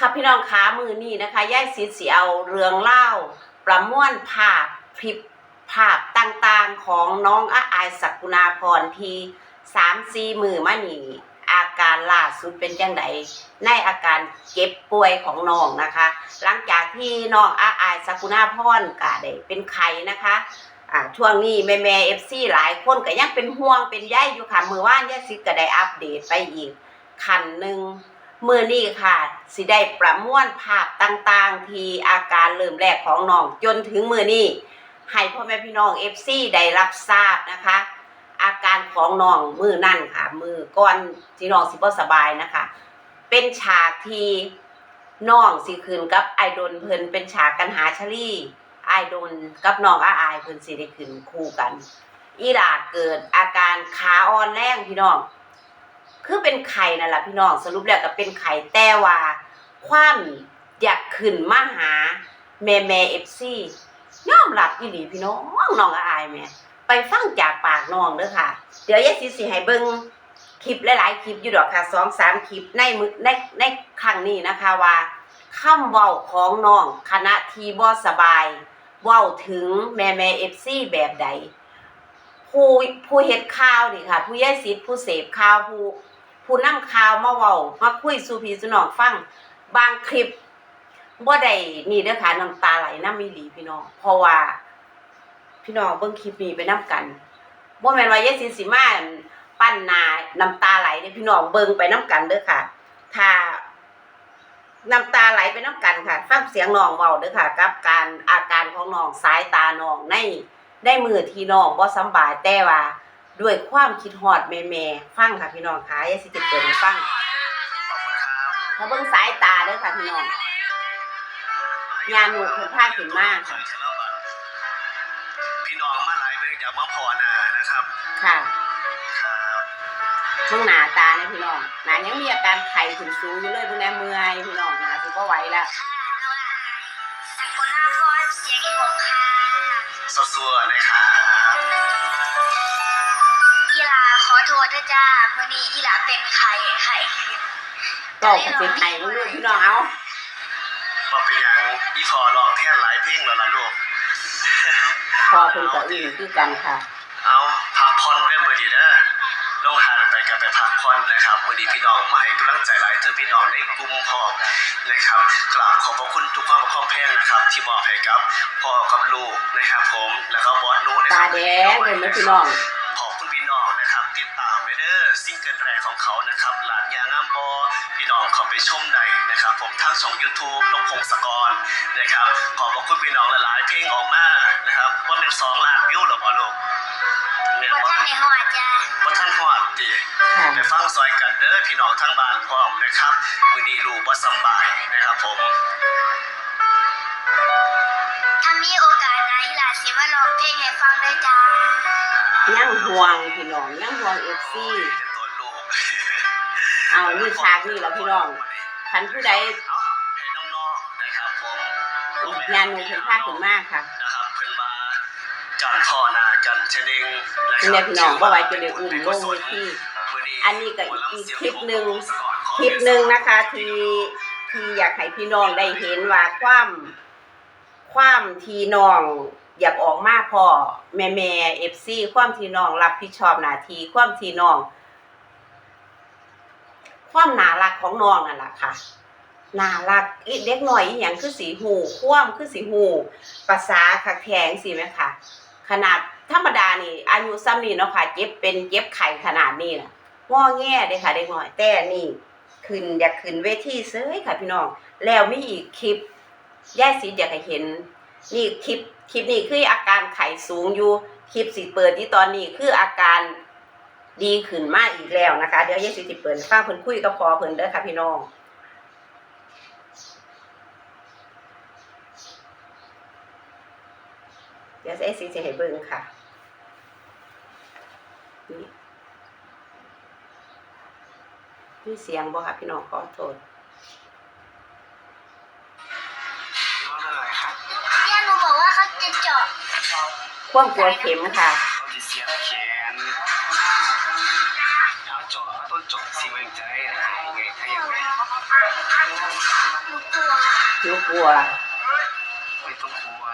ค่ะพี่น้องขามือนี่นะคะย่ายสีสีเอาเรืองเล่า ประมวลภาพคลิปภาพต่างๆของน้องอาอายศักกุณาพรทีสามสี่มือมานี่อาการล่าสุดเป็นยังไงในอาการเจ็บป่วยของน้องนะคะ หลังจากที่น้องอาอายศักกุณาพรกะได้เป็นไข้นะคะอ่าช่วงนี้แม่แม่เอฟซีหลายคนก็ยังเป็นห่วงเป็นใยอยู่ค่ะมือว่านย่าซิก็ได้อัปเดตไปอีกคันหนึ่ง มือนี้ค่ะ สิได้ประมวลภาพต่างๆ ที่อาการเริ่มแรกของน้อง จนถึงมือนี้ให้พ่อแม่พี่น้องเอฟซีได้รับทราบนะคะ อาการของน้องมือนั่นค่ะ มือก้อนที่น้องสิบ่สบายนะคะ เป็นฉากที่น้องสิคืนกับไอดนเพิ่นเป็นฉากกันหาชลี่ไอดนกับน้องอาอายเพิ่นสิได้คืนคู่กัน อีหลาเกิดอาการขาอ่อนแรงพี่น้อง คือเป็นไข่นั่นแหละพี่น้องสรุปแล้วก็เป็นไข่แต่ว่าความอยากขึ้นมาหาแม่แม่เอฟซียอมรับอีหลีพี่น้องน้องอายแม่ไปฟังจากปากน้องเด้อค่ะ เดี๋ยวยายสิสิให้เบิ่งคลิปหลายๆคลิปอยู่ดอกค่ะสองสามคลิปในมือในในครั้งนี้นะคะว่าคำเว้าของน้องคณะที่บ่สบาย เว้าถึงแม่แม่เอฟซีแบบใดผู้ผู้เฮ็ดข่าวนี่ค่ะ ผู้ยายสิทธิ์ผู้เสพข่าวผู้ ผู้นำข่าวมาเว้ามาคุยสู่พี่สู่น้องฟังบางคลิปบ่ได้นี่เด้อค่ะน้ำตาไหลน้ำมีหลีพี่น้อง เพราะว่า พี่น้องเบิ่งคลิปนี้ไปนํกันบ่แม่นว่ายายสินสิมาปั้นนาน้ำตาไหลเด้พี่น้องเบิ่งไปนํกันเด้อค่ะ ถ้าน้ำตาไหลไปน้ำกันค่ะฟังเสียงน้องเว้าเด้อค่ะ กับการอาการของน้องสายตาน้องในได้มือที่น้องบ่สบายแต่ว่า ด้วยความคิดฮอดแม่ๆฟังค่ะพี่น้องค่ะยายสิติเปิดให้ฟังถ้าเบิ่งสายตาเด้อค่ะพี่น้องยาหนูเพิ่นพาขึ้นมาค่ะพี่น้องมาหลายไปจากมาพอนานะครับ ค่ะครับเบิ่งหน้าตาเนี่ยพี่น้องหน้ายังมีอาการไข้ขึ้นสูงอยู่เลยเพิ่นแน่เมื่อยพี่น้องหน้าสิบ่ไหวแล้วสักคนหน้าพรเสียงอีหกค่ะสัวๆนะครั ขอโทษด้วยจ้ามื่อนี้อีหลาเป็นไข่ไข่ขึ้นก็ก็สิไข้เบิ่งดูพี่น้องเอาบอกไปยังอีพอลองแท่นหลายเพลงแล้วล่ะลูกพอเพิ่นก็อึ้งคือกันค่ะ เอาพักผ่อนด้วยมือดีเด้อลงหานไปกันไปพักผ่อนนะครับมือดีพี่น้องมาให้กำลังใจหลายเธอพี่น้องในกลุ่มพอนะครับกราบขอบพระคุณทุกความประคองเพลงนะครับ ที่มอบให้กับพ่อกับลูกนะครับผมแล้วก็บอสนุนะคตารับแดงเลยนะพี่น้อง ของเขานะครับหลานยางามบอพี่น้องขอไปชมในนะครับ ผมทางช่อง YouTube นกพงศกรนะครับ ขอบพระคุณพี่น้องหลายๆเพลงออกมานะครับว่าเป็นสองล้านวิวหรอพ่อลูกเนี่ยว่าว่าท่านในหอดจ้าว่าท่านหอดดีค่ะไปฟังซอยกันเด้อพี่น้องทั้งบ้านพร้อมนะครับมือนี้ลูกว่าสำบายนะครับผมถ้ามีโอกาสนะอีหลาสิมาลองเพลงให้ฟังด้วยจ้ายังห่วงพี่น้องยังห่วง FC เป็นตัวลูก เอานี่ฉากนี่แหละพี่น้องคันผู้ใดเอาให้น้องๆนะครับผมงานหนูเพิ่นพาขึ้นมากค่ะนะครับเพิ่นว่าการพ่อนากันเชนิงคุณรัแม่พี่น้องบ่ไหวจะได้อุ้มลงเวทีมื้นี้อันนี้ก็อีกคลิปหนึ่งคลิปหนึ่งนะคะที่ที่อยากให้พี่น้องได้เห็นว่าความความทีน้องอยากออกมาพอแม่แม่เอฟซีความทีน้องรับผิดชอบหน้าที่ความทีน้อง ความน่ารักของน้องนั่นแหละค่ะน่ารักอีเด็กหน่อยอย่างคือสีหูคว่ำคือสีหูภาษาคักแทงสิไหมคะขนาดธรรมดานี่ อายุซ้ำนี่เนาะค่ะเจ็บเป็นเจ็บไข้ขนาดนี้น่ะง้อแง่เด้ค่ะเด็กน้อยแต่นี่ขึ้นอยากขึ้นเวทีเซ้ยค่ะพี่น้อง แล้วมีอีกคลิปย่าสีอยากให้เห็น นี่คลิปคลิปนี้คืออาการไข้สูงอยู่คลิปสีเปิดที่ตอนนี้คืออาการ ดีขึ้นมากอีกแล้วนะคะ เดี๋ยวยายสีสิเปิดให้ฟังเพิ่นคุยกับพอเพิ่นเด้อค่ะพี่น้องเดี๋ยวยายสีจะให้เบิ่งค่ะนี่มีเสียงบ่ค่ะพี่น้องขอโทษเรียนหนูบอกว่าเขาจะเจาะควบกลัวเข็มค่ะ เขาสิเสียบแขนเอา จอดมาต้ต้นจบสิมันจะได้หายไงถ้าอย่างนั้นหนูกลัวหนูกลัวไม่ต้องกลัว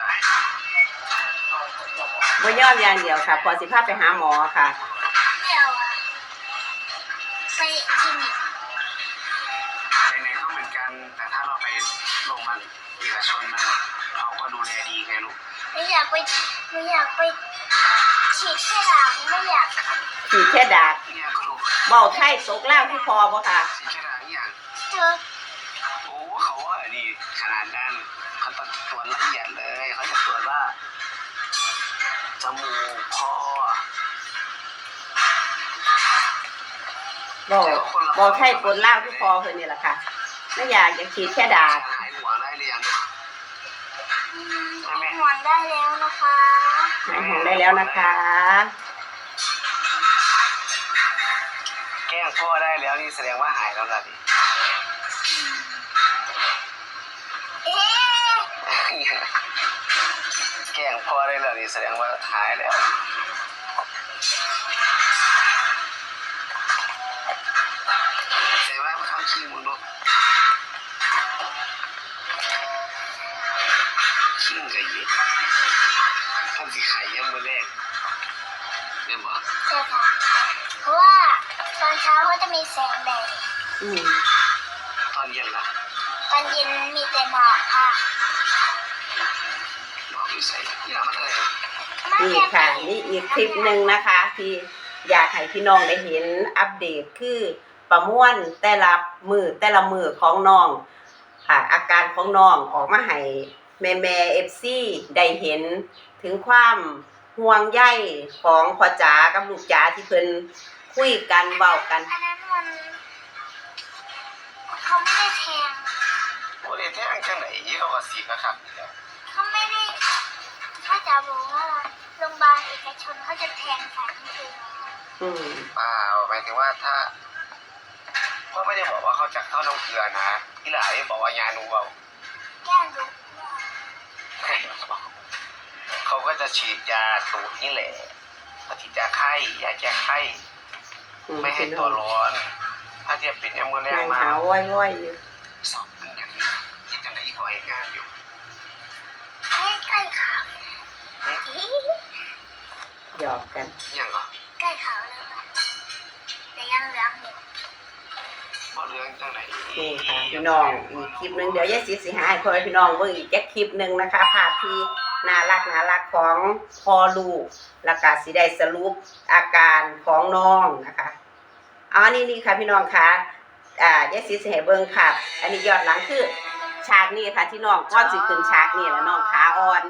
บ่ยอมอย่างเดียวค่ะ พอสิพาไปหาหมอค่ะไม่เอาอะไปคลินิกในๆก็เหมือนกัน แต่ถ้าเราไปโรงพยาบาลเอกชนมาเขาก็ดูแลดีไงลูกหนูอยากไปหนูอยากไป ฉีดแค่ด่างไม่อยากขีดแค่ดากเนี่ยก็ลูกเบาไทยตกล่างที่พอบ่ค่ะสิแค่ไหนอย่างเจอโอ้เขาว่านี่ขนาดนั้นเขาต้องตรวจละเอียดเลยเขาจะตรวจว่าจมูกคอเบาเบาไทยปนล่างที่พอเพิ่นนี่แหละค่ะไม่อยากจะขีดแค่ดากหายหัวได้หรือยังอืม หวนได้แล้วนะคะหายห่วงได้แล้วนะคะ แกล้งพ่อได้แล้วนี่แสดงว่าหายแล้วล่ะดิเอ๊ะแกล้งพ่อได้แล้วนี่แสดงว่าหายแล้ว แต่ว่าเขาขี้มึงลูก แสงแดดอืมตอนเย็นล่ะตอนเย็นมีแต่หมอกค่ะบอกอยู่ใส่อย่ามันอะไรนี่ค่ะนี่อีกคลิปหนึ่งนะคะ ที่อยากให้พี่น้องได้เห็นอัปเดตคือประมวลแต่ละมือแต่ละมือของน้องค่ะอาการของน้องออกมาให้แม่แม่เอฟซีได้เห็นถึงความห่วงใยของพ่อจ๋ากับลูกจ๋าที่เพิ่น คุยกันเว้ากัน อันนั้นมันเขาไม่ได้แทงโอ้ยแท้งจังไหนยี่เขาก็สีนะครับเขาไม่ได้ถ้าจะบอกว่าโรงพยาบาลเอกชนเขาจะแทงสายน้ำเกลืออืมเปล่าหมายถึงว่าถ้าพ่อไม่ได้บอกว่าเขาจะเข้าน้ำเกลือนะที่หลายบอกว่ายานูเบาแก้มดูเขาก็จะฉีดยาตูดนี่แหละฉีดยาไข้ยาแก้ไข้อื ไม่ให้ตัวร้อน ถ้าเทียบเป็นเอ็มโมเนียนางมาหาว้อยๆอยู่สอบเป็นอย่างนี้ที่จังไหนอีกบ่อยงานอยู่ใกล้ใกล้ขาวอีหยอกกันอย่างเหรอใกล้ขาวแล้วค่ะแต่ยังเหลืองอยู่เพราะเรื่องจังไหนนี่ค่ะพี่น้องอีกคลิปหนึ่งเดี๋ยวยายสีสิหายพ่อแม่พี่น้องเบิ่งอีกแค่คลิปหนึ่งนะคะภาพที่ น่ารักน่ารักของพ่อลูกแล้วก็สิได้สรุปอาการของน้องนะคะอ๋อนี่นี่ค่ะพี่น้องค่ะอ่ายายสีสิให้เบิงค่ะ อันนี้ยอดหลังคือฉากนี้ค่ะที่น้องก้อนสิขึ้นฉากนี่แหละน้องขาอ่อน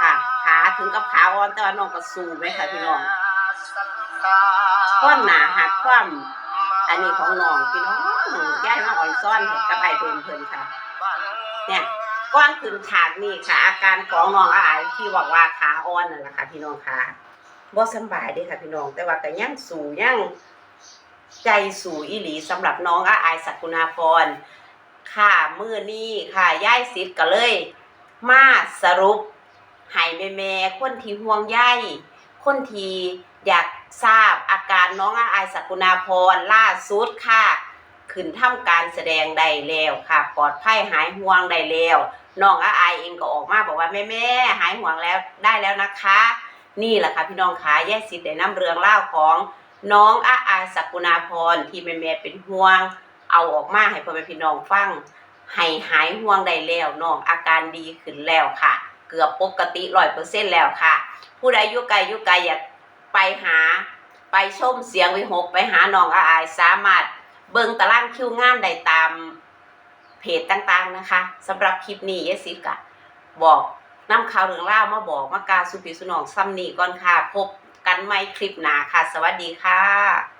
ค่ะขาถึงกับขาอ่อนแต่ว่าน้องก็สู้ไหมค่ะพี่น้องก้อนหนาหักความอันนี้ของน้องพี่น้องย้ายมาอ่อนซ่อนกับไอเพิ่นเพิ่นค่ะ เนี่ย ก้อนขึ้นฉากนี่ค่ะ อาการของน้องอายที่บอกว่าขาอ่อนนั่นแหละค่ะพี่น้องค่ะบ่สบายเด้ค่ะพี่น้อง แต่ว่าก็ยังสู่ยังใจสู่อีหลีสำหรับน้องอาอายสักุณาพรค่ะมื้อนี้ค่ะย่ายสิทธิ์ก็เลย มาสรุปให้แม่ๆคนที่ห่วงใยคนที่อยากทราบอาการน้องอาอายสักุณาพรล่าสุดค่ะขึ้นทำการแสดงได้แล้วค่ะ ปลอดภัยหายห่วงได้แล้ว น้องอาอายเองก็ออกมาบอกว่าแม่แม่หายห่วงแล้วได้แล้วนะคะ นี่แหละค่ะพี่น้องคะแยกสิทธิ์ได้ำเรืองเล่าของน้องอาอาสักุณาพรที่แม่แม่เป็นห่วง เอาออกมาให้พ่อแม่พี่น้องฟังให้หายห่วงได้แล้วน้องอาการดีขึ้นแล้วค่ะ เกือบปกติร้อยเปอร์เซ็นแล้วค่ะ ผู้ใดยู่ไกลยู่ไกลอยากไปหาไปชมเสียงวิหกไปหาน้องอาอายสามารถเบิ่งตารางคิวงานได้ตาม เพจต่างๆนะคะสำหรับคลิปนี้เยสิกะบอกนำข่าวเรื่องเล่ามาบอกมากาสุพิสุนองซ้ำนี่ก่อนค่ะ พบกันใหม่คลิปหน้าค่ะ สวัสดีค่ะ